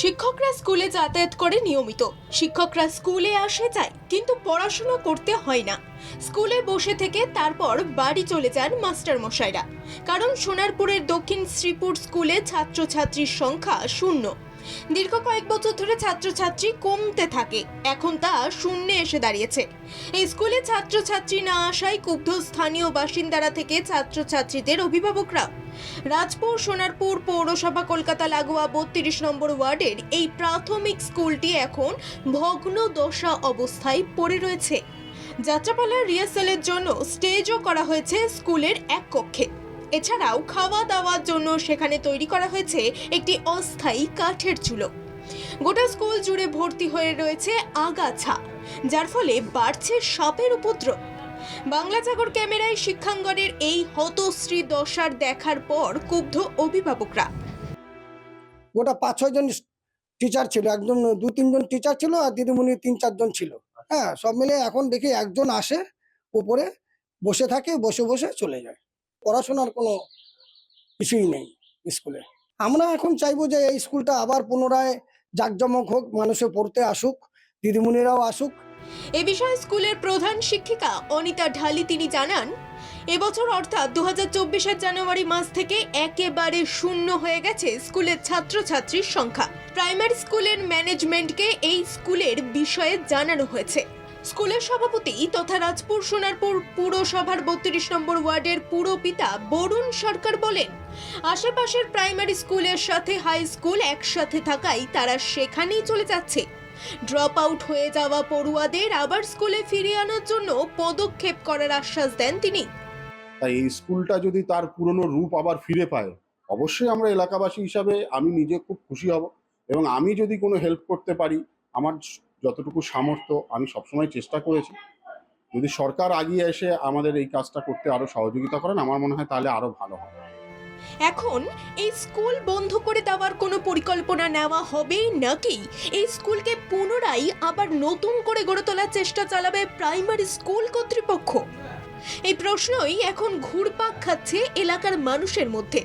শিক্ষকরা স্কুলে যাতায়াত করে নিয়মিত। শিক্ষকরা স্কুলে আসে যায়, কিন্তু পড়াশুনো করতে হয় না। স্কুলে বসে থেকে তারপর বাড়ি চলে যান মাস্টার মশাইরা কারণ সোনারপুরের দক্ষিণ শ্রীপুর স্কুলে ছাত্রছাত্রীর সংখ্যা শূন্য। দীর্ঘ কয়েক বছর ধরে ছাত্রছাত্রী কমতে থাকে। এখন তা শূন্যে এসে দাঁড়িয়েছে। এই স্কুলে ছাত্রছাত্রী না আসায় ক্ষুব্ধ স্থানীয় বাসিন্দারা থেকে ছাত্রছাত্রীদের অভিভাবকরা। রাজপুর, সোনারপুর পৌরসভা, কলকাতা, লাগোয়া বত্রিশ নম্বর ওয়ার্ডের এই প্রাথমিক স্কুলটি এখন ভগ্ন দশা অবস্থায় পড়ে রয়েছে। যাত্রাপালার রিহার্সালের জন্য স্টেজও করা হয়েছে স্কুলের এক কক্ষে। এছাড়াও খাওয়া দাওয়ার জন্য সেখানে তৈরি করা হয়েছে একটি অস্থায়ী কাঠের চুলো। গোটা স্কুল জুড়ে ভর্তি হয়ে রয়েছে আগাছা, যার ফলে বাড়ছে সাপের উপদ্রব। বাংলা জাগর ক্যামেরায় শিক্ষাঙ্গনের এই হতশ্রী দশার দেখার পর ক্ষুব্ধ অভিভাবকরা। গোটা পাঁচ ছয় জন টিচার ছিল, একজন দু তিনজন টিচার ছিল আর দিদিমণি তিন চারজন ছিল। হ্যাঁ সব মিলে এখন দেখি একজন আসে, উপরে বসে থাকে, বসে বসে চলে যায়। পড়াশোনার কোনো কিছুই নেই স্কুলে। আমরা এখন চাইব যে এই স্কুলটা আবার পুনরায় জাঁকজমক হোক, মানুষে পড়তে আসুক, দিদিমণিরাও আসুক। এ বিষয়ে স্কুলের প্রধান শিক্ষিকা অনিতা ঢালি তিনি জানান, এবছর অর্থাৎ দু হাজার জানুয়ারি মাস থেকে একেবারে শূন্য হয়ে গেছে স্কুলের ছাত্রছাত্রীর সংখ্যা। প্রাইমারি স্কুলের ম্যানেজমেন্টকে এই স্কুলের বিষয়ে জানানো হয়েছে। স্কুলের সভাপতি তথা রাজপুর সোনারপুর পুরসভার বত্রিশ নম্বর ওয়ার্ডের পুরপিতা বরুণ সরকার বলেন, আশেপাশের প্রাইমারি স্কুলের সাথে হাই স্কুল একসাথে থাকায় তারা সেখানেই চলে যাচ্ছে। ড্রপ আউট হয়ে যাওয়া পড়ুয়াদের আবার স্কুলে ফিরিয়ে আনার জন্য পদক্ষেপ করার আশ্বাস দেন তিনি। তাই এই স্কুলটা যদি তার পুরনো রূপ আবার ফিরে পায়, অবশ্যই আমরা এলাকাবাসী হিসাবে আমি নিজে খুব খুশি হব এবং আমি যদি কোনো হেল্প করতে পারি, আমার যতটুকু সামর্থ্য আমি সবসময় চেষ্টা করেছি। যদি সরকার আগিয়ে এসে আমাদের এই কাজটা করতে আরও সহযোগিতা করেন, আমার মনে হয় তাহলে আরও ভালো হয়। এখন এই স্কুল বন্ধ করে দেওয়ার কোনো পরিকল্পনা নেওয়া হবে নাকি? এই স্কুলকে পুনরায় আবার নতুন করে গড়ে তোলার চেষ্টা চালাবে প্রাইমারি স্কুল কর্তৃপক্ষ? এই প্রশ্নই এখন ঘুরপাক খাচ্ছে এলাকার মানুষের মধ্যে।